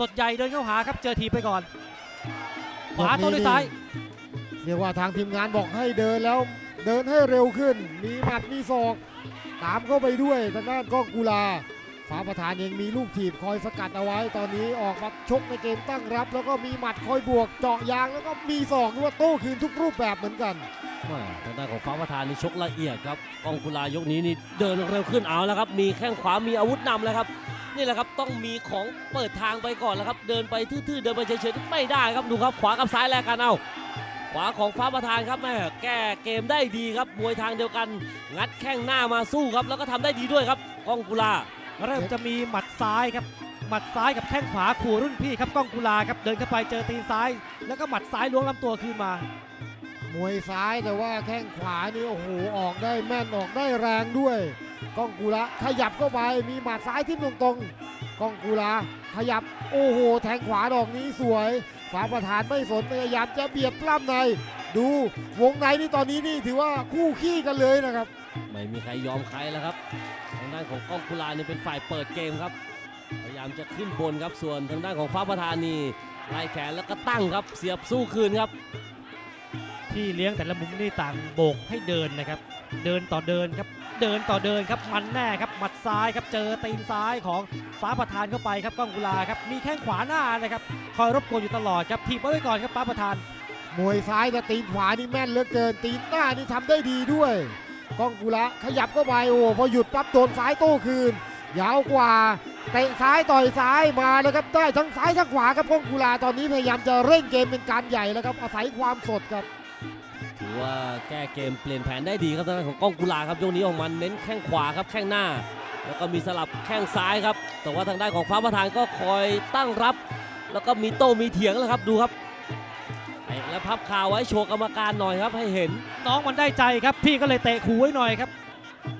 สดใหญ่เดินเข้าหาครับเจอทีไปก่อน ขวาโต้ด้วยซ้าย เรียกว่าทางทีมงานบอกให้เดินแล้วเดินให้เร็วขึ้น มีหมัดมีศอก ตามเข้าไปด้วยทางด้านกล้องกุลาฟ้าประธานเองมีลูกถีบคอยสกัดเอาไว้ ตอนนี้ออกมาชกในเกมตั้งรับ แล้วก็มีหมัดคอยบวกเจาะยางแล้วก็มีศอกด้วยโต้คืนทุกรูปแบบเหมือนกันแม่ทางด้านของฟ้าประธานนี่ชกละเอียดครับกองกุลายกนี้นี่เดินเร็วขึ้นเอาแล้วครับ มีแข้งขวามีอาวุธนำแล้วครับ นี่แหละครับต้องมีของเปิดทางไปก่อนแล้วครับ เดินไปทื่อๆเดินไปเฉยๆไม่ได้ครับดูครับขวากับซ้ายแลกกันเอาขวาของฟ้าประธานครับแม่แก้เกมได้ดีครับมวยทางเดียวกัน งัดแข้งหน้ามาสู้ครับ แล้วก็ทำได้ดีด้วยครับก้องกุลาเริ่มจะมีหมัดซ้ายครับหมัดซ้ายกับแข้งขวาขู่รุ่นพี่ครับก้องกุลาครับเดินเข้าไปเจอตีนซ้าย แล้วก็หมัดซ้ายล้วงลำตัวคืนมา มวยซ้ายแต่ว่าแข้งขวานี่โอ้โหออกได้แม่นออกได้แรงด้วยก้องกุลาขยับเข้าไปมีหมัดซ้ายที่ตรงๆก้องกุลาขยับโอ้โห แทงขวาดอกนี้สวยฟ้าประธานไม่สนพยายามจะเบียดปล้ำใน ดูวงในนี่ตอนนี้นี่ถือว่าคู่ขี้กันเลยนะครับ ไม่มีใครยอมใครแล้วครับทางด้านของก้องกุลานี่เป็นฝ่ายเปิดเกมครับ พยายามจะขึ้นบนครับส่วนทางด้านของฟ้าประธานนี่ไล่แขนแล้วก็ตั้งครับ เสียบสู้คืนครับ ที่เลี้ยงแต่ละมุมนี่ต่างโบกให้เดินนะครับ เดินต่อเดินครับ เดินต่อเดินครับ มันแน่ครับหมัดซ้ายครับ เจอตีนซ้ายของฟ้าประธานเข้าไปครับก้องกุลาครับ มีแข้งขวาหน้านะครับ คอยรบกวนอยู่ตลอดครับถีบไว้ก่อนครับฟ้าประธาน มวยซ้ายแต่ตีนขวานี่แม่นเหลือเกิน ตีนหน้านี่ทำได้ดีด้วยก้องกุละขยับเข้าไปโอ้พอหยุดปั๊บโดนซ้ายโต้คืน ยาวกว่าเตะซ้ายต่อยซ้ายมาแล้วครับได้ทั้งซ้ายทั้งขวาครับก้องกุลาตอนนี้พยายามจะเร่งเกมเป็นการใหญ่แล้วครับอาศัยความสดครับ อว่าแก้เกมเปลี่ยนแผนได้ดีครับทางด้านของกล้องกุลาครับยกนี้ออกมาเน้นแข้งขวาครับแข้งหน้า แล้วก็มีสลับแข้งซ้ายครับ แต่ว่าทางด้านของฟ้าประธานก็คอยตั้งรับ แล้วก็มีโต้มีเถียงแล้วครับดูครับเตะและพับคาไว้โชว์กรรมการหน่อยครับให้เห็น น้องมันได้ใจครับ พี่ก็เลยเตะขู่ไว้หน่อยครับ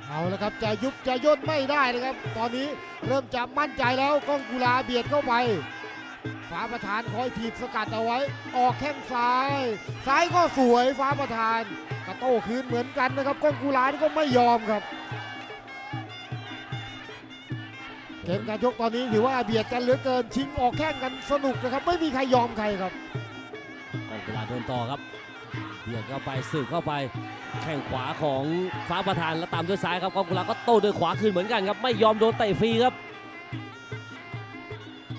เอาละครับจะยุบจะย่นไม่ได้นะครับ ตอนนี้เริ่มจะมั่นใจแล้วก้องกุลาเบียดเข้าไป ฟ้าประธานคอยถีบสกัดเอาไว้ ออกแข้งซ้าย ซ้ายก็สวยฟ้าประธานกระโต้คืนเหมือนกันนะครับก้องกุลานี่ก็ไม่ยอมครับเกมการชกตอนนี้ถือว่าเบียดกันเหลือเกินชิงออกแข้งกันสนุกนะครับ ไม่มีใครยอมใครครับกองกุลาเดินต่อครับเบียดเข้าไปสืบเข้าไปแข้งขวาของฟ้าประธานแล้วตามด้วยซ้ายครับกองกุลาก็โต้ด้วยขวาคืนเหมือนกันครับไม่ยอมโดนเตะฟรีครับ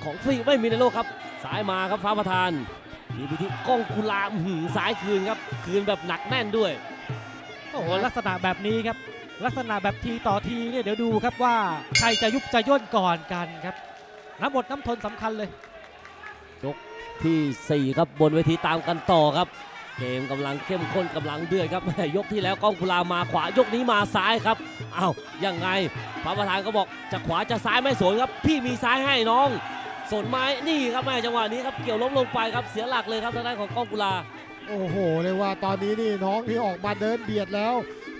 ของฟรีไม่มีในโลกครับซ้ายมาครับฟ้าประธานมีพิธีกองกุลาอื้อหือซ้ายคืนครับ คืนแบบหนักแน่นด้วยโอ้โหลักษณะแบบนี้ครับ ลักษณะแบบทีต่อทีเนี่ยเดี๋ยวดูครับว่าใครจะยุบจะย่นก่อนกันครับน้ำบดน้ำทนสำคัญเลยที่ 4 ครับบนเวทีตามกันต่อครับ เกมกำลังเข้มข้นกำลังเดือดครับยกที่แล้วกล้องกุลามาขวายกนี้มาซ้ายครับอ้าวยังไงพระประธานก็บอกจะขวาจะซ้ายไม่สนครับ พี่มีซ้ายให้น้อง สนไหม้นี่ครับแม่จังหวะนี้ครับเกี่ยวล้มลงไปครับเสียหลักเลยครับทางด้านของกล้องกุลา โอ้โหเลยว่าตอนนี้นี่น้องที่ออกมาเดินเบียดแล้ว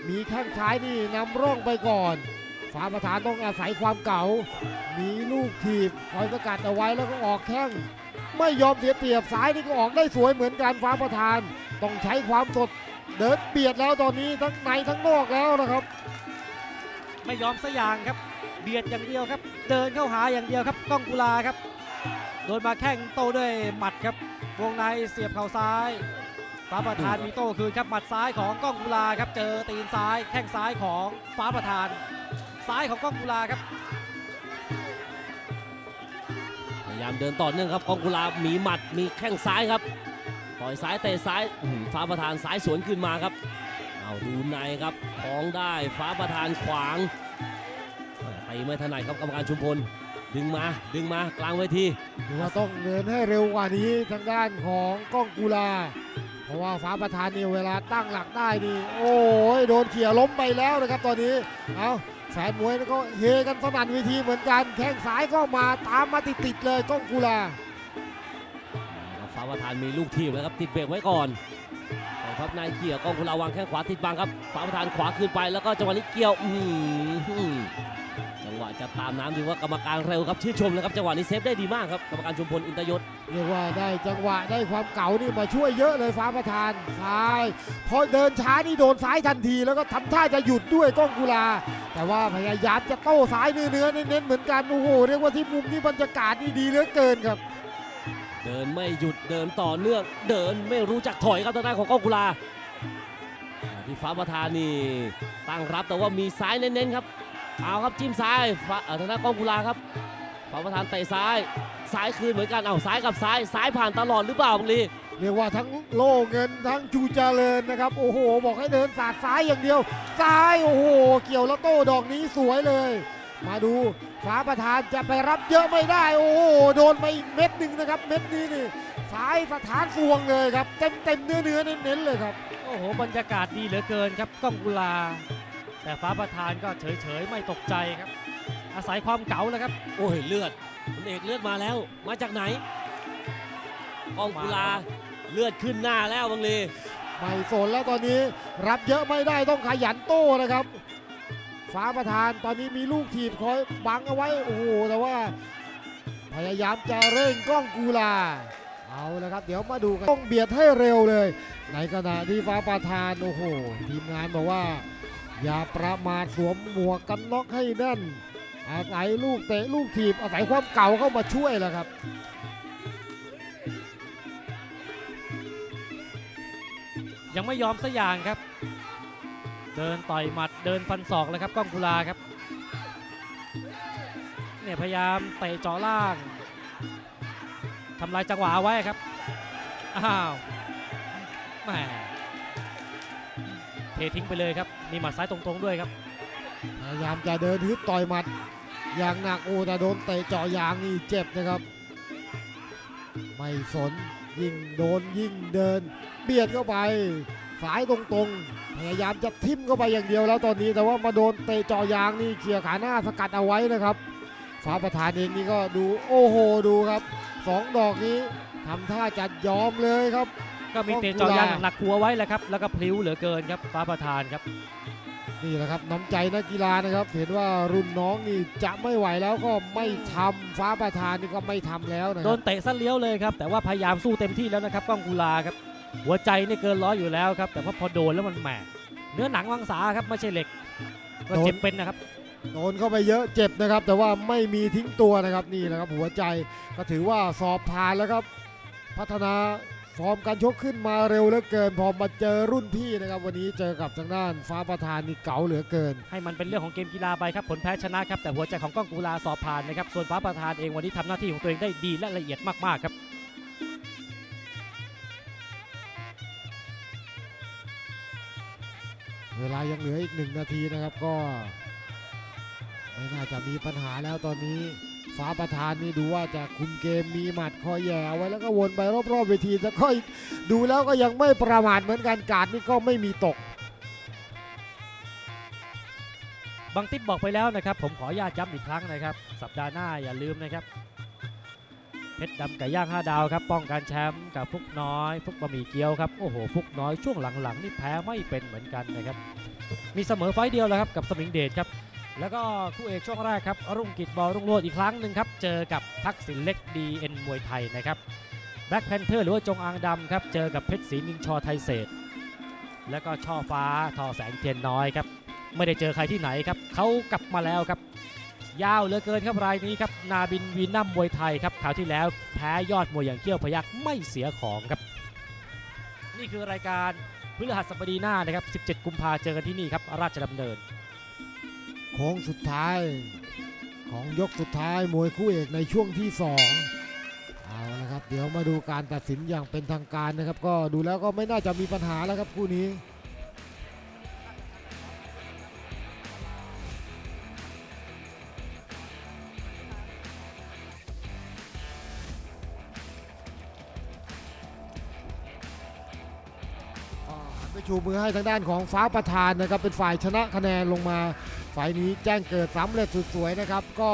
มีแข้งซ้ายนี่นำร่องไปก่อนฟ้าประธานต้องอาศัยความเก่า มีลูกถีบคอยสกัดเอาไว้แล้วก็ออกแข้งไม่ยอมเสียเปรียบซ้ายนี่ก็ออกได้สวยเหมือนกันฟ้าประธาน ต้องใช้ความสดเดินเบียดแล้วตอนนี้ทั้งในทั้งนอกแล้วนะครับ ไม่ยอมสักอย่างครับ เบียดอย่างเดียวครับ เดินเข้าหาอย่างเดียวครับก้องกุลาครับ โดนมาแข้งโต้ด้วยหมัดครับ วงในเสียบเข่าซ้ายฟ้าประธานมีโต้คืนครับหมัดซ้ายของก้องกุลาครับ เจอตีนซ้ายแข้งซ้ายของฟ้าประธาน ซ้ายของก้องกุลาครับ พยายามเดินต่อเนื่องครับก้องกุลามีหมัดมีแข้งซ้ายครับ ต่อยซ้ายเตะซ้ายฟ้าประธานซ้ายสวนขึ้นมาครับ เอาดูในครับของได้ฟ้าประธานขวางตีไม่ถนัดครับกรรมการชุมพล ดึงมาดึงมากลางเวทีถือว่าต้องเดินให้เร็วกว่านี้ทางด้านของก้องกุลา เพราะว่าฟ้าประธานนี่เวลาตั้งหลักได้นี่โอ้ยโดนเขี่ยล้มไปแล้วนะครับตอนนี้เอาแฟนมวยก็เฮกันสนั่นเวทีเหมือนกันแข้งซ้ายก็มาตามมาติดๆเลยก้องกุลาฟ้าประธานมีลูกทีมแล้วครับติดเบรกไว้ก่อนแต่พับนายเกี่ยวกองกุลาวางแข้งขวาติดบังครับฟ้าประธานขวาคืนไปแล้วก็จังหวะนี้เกี่ยวอื้อหือ จังหวะจะตามน้ำถือว่ากรรมการเร็วครับชื่นชมนะครับจังหวะนี้เซฟได้ดีมากครับกรรมการชุมพลอินตยศเรียกว่าได้จังหวะได้ความเก่านี่มาช่วยเยอะเลยฟ้าประธานซ้ายพอเดินช้านี่โดนซ้ายทันที แล้วก็ทำท่าจะหยุดด้วยก้องกุลา แต่ว่าพยายามจะโต้ซ้ายเนื้อๆเน้นๆเหมือนกันโอ้โหเรียกว่าที่มุมนี้บรรยากาศนี่ดีเหลือเกินครับ เดินไม่หยุดเดินต่อเนื่อง เดินไม่รู้จักถอยครับทางด้านของกล้องกุลาอ่าที่ฟ้าประธานนี่ตั้งรับแต่ว่ามีซ้ายเน้นๆครับ เอาครับจิ้มซ้ายฟ้าเอ่อทางด้านกล้องกุลาครับฟ้าประธานเตะซ้าย ซ้ายคืนเหมือนกันเอาซ้ายกับซ้าย ซ้ายผ่านตลอดหรือเปล่าบังลีเรียกว่าทั้งโล่เงินทั้งจูเจริญนะครับ โอ้โห บอกให้เดินสาดซ้ายอย่างเดียว ซ้ายโอ้โห เกี่ยวแล้วโต้ดอกนี้สวยเลย มาดูฟ้าประธานจะไปรับเยอะไม่ได้ โอ้โหโดนไปอีกเม็ดหนึ่งนะครับ เม็ดนี้นี่ซ้ายสถานสวงเลยครับ เต็มเต็มๆเนื้อเนื้อๆเน้นๆเลยครับ โอ้โหบรรยากาศดีเหลือเกินครับกล้องกุลา แต่ฟ้าประธานก็เฉยๆไม่ตกใจครับ อาศัยความเก๋าแล้วครับ โอ้ยเลือดคุณเอกเลือดมาแล้ว มาจากไหนกล้องกุลาเลือดขึ้นหน้าแล้วบังลีไม่สนแล้วตอนนี้รับเยอะไม่ได้ต้องขยันโต้นะครับ ฟ้าประธานตอนนี้มีลูกทีบคอยบังเอาไว้โอ้โหแต่ว่า พยายามจะเร่งกล้องกูลา เอาละครับ เดี๋ยวมาดูกันต้องเบียดให้เร็วเลย ในขณะที่ฟ้าประธานโอ้โหทีมงานบอกว่า อย่าประมาทสวมหมวกกันน็อกให้แน่น อาศัยลูกเตะลูกทีบอาศัยความเก่าเข้ามาช่วยแล้วครับยังไม่ยอมสักอย่างครับ เดินต่อยหมัดเดินฟันศอกเลยครับก้องกุลาครับ เนี่ยพยายามเตะเจาะล่างทำลายจังหวะไว้ครับ อ้าวแหมเททิ้งไปเลยครับ มีหมัดซ้ายตรงๆด้วยครับ พยายามจะเดินฮึดต่อยหมัด อย่างหนักโอ้แต่โดนเตะเจาะยางนี่เจ็บนะครับ ไม่สนยิ่งโดนยิ่งเดิน เบียดเข้าไปสายตรงๆ พยายามจะทิ่มเข้าไปอย่างเดียวแล้วตอนนี้ แต่ว่ามาโดนเตะเจาะยางนี่เคลียร์ขาหน้าสกัดเอาไว้นะครับฟ้าประธานเองนี่ก็ดูโอ้โหดูครับสองดอกนี้ทำท่าจะยอมเลยครับ ก็มีเตะเจาะยางหนักหัวไว้แหล้วครับ แล้วก็พลิ้วเหลือเกินครับฟ้าประธานครับนี่แหละครับน้ำใจนักกีฬานะครับ เห็นว่ารุ่นน้องนี่จะไม่ไหวแล้วก็ไม่ทำฟ้าประธานนี่ก็ไม่ทำแล้วนะคโดรับนเตะสั้นเลี้ยวเลยครับแต่ว่าพยายามสู้เต็มที่แล้วนะครับกล้องกุลาครับหัวใจนี่เกินร้อยอยู่แล้วครับแต่ว่าพอโดนแล้วมันแหมเนื้อหนังวังสาครับไม่ใช่เหล็กก็เจ็บเป็นนะครับโดนเข้าไปเยอะเจ็บนะครับ แต่ว่าไม่มีทิ้งตัวนะครับนี่แหละครับหัวใจก็ถือว่าสอบผ่านแล้วครับ พัฒนา ฟอร์มการชกขึ้นมาเร็วเหลือเกิน พอมาเจอรุ่นพี่นะครับ วันนี้เจอกับทางด้านฟ้าประธานนี่เก๋าเหลือเกิน ให้มันเป็นเรื่องของเกมกีฬาไปครับผลแพ้ชนะครับ แต่หัวใจของกล้องกุลาสอบผ่านนะครับส่วนฟ้าประธานเองวันนี้ทำหน้าที่ของตัวเองได้ดีและละเอียดมากๆครับเวลายังเหลืออีกหนึ่งนาทีนะครับก็ไม่น่าจะมีปัญหาแล้วตอนนี้ ฟ้าประธานนี่ดูว่าจะคุมเกมมีหมัดคอยแย่เอาไว้แล้วก็วนไปรอบๆเวทีแต่ก็ดูแล้วก็ยังไม่ประมาทเหมือนกันการดนี่ก็ไม่มีตก บางติ๊บบอกไปแล้วนะครับ ผมขออนุญาตย้ำอีกครั้งนะครับ สัปดาห์หน้าอย่าลืมนะครับเพชรดำไก่ย่าง 5 ดาวครับป้องกันแชมป์กับฟุกน้อย ฟุกบะหมี่เกี๊ยวครับโอ้โหฟุกน้อยช่วงหลังๆนี่แพ้ไม่เป็นเหมือนกันนะครับมีเสมอไฟเดียวแล้วครับกับสมิงเดชครับ แล้วก็คู่เอกช่วงแรกครับรุ่งกิจบอลรุ่งโรจน์อีกครั้งหนึ่งครับ เจอกับทักษิณเล็กดีเอ็นมวยไทยนะครับแบล็กแพนเทอร์หรือว่าจงอางดำครับ เจอกับเพชรศรีนิงชอไทยเศษ แล้วก็ช่อฟ้าทอแสงเทียนน้อยครับ ไม่ได้เจอใครที่ไหนครับเขากลับมาแล้วครับ ยาวเหลือเกินครับรายนี้ครับนาบินวีนัมมวยไทยครับคราวที่แล้วแพ้ยอดมวยอย่างเขี้ยวพยักไม่เสียของครับ นี่คือรายการพฤหัสบดีหน้านะครับ 17 กุมภาเจอกันที่นี่ครับราชดำเนิน โค้งสุดท้ายของยกสุดท้ายมวยคู่เอกในช่วงที่สองเอาละครับเดี๋ยวมาดูการตัดสินอย่างเป็นทางการนะครับ ก็ดูแล้วก็ไม่น่าจะมีปัญหาแล้วครับคู่นี้ไปชูมือให้ทางด้านของฟ้าประธานนะครับเป็นฝ่ายชนะคะแนนลงมา ไฟนี้แจ้งเกิดสำเร็จสุดสวยนะครับ ก็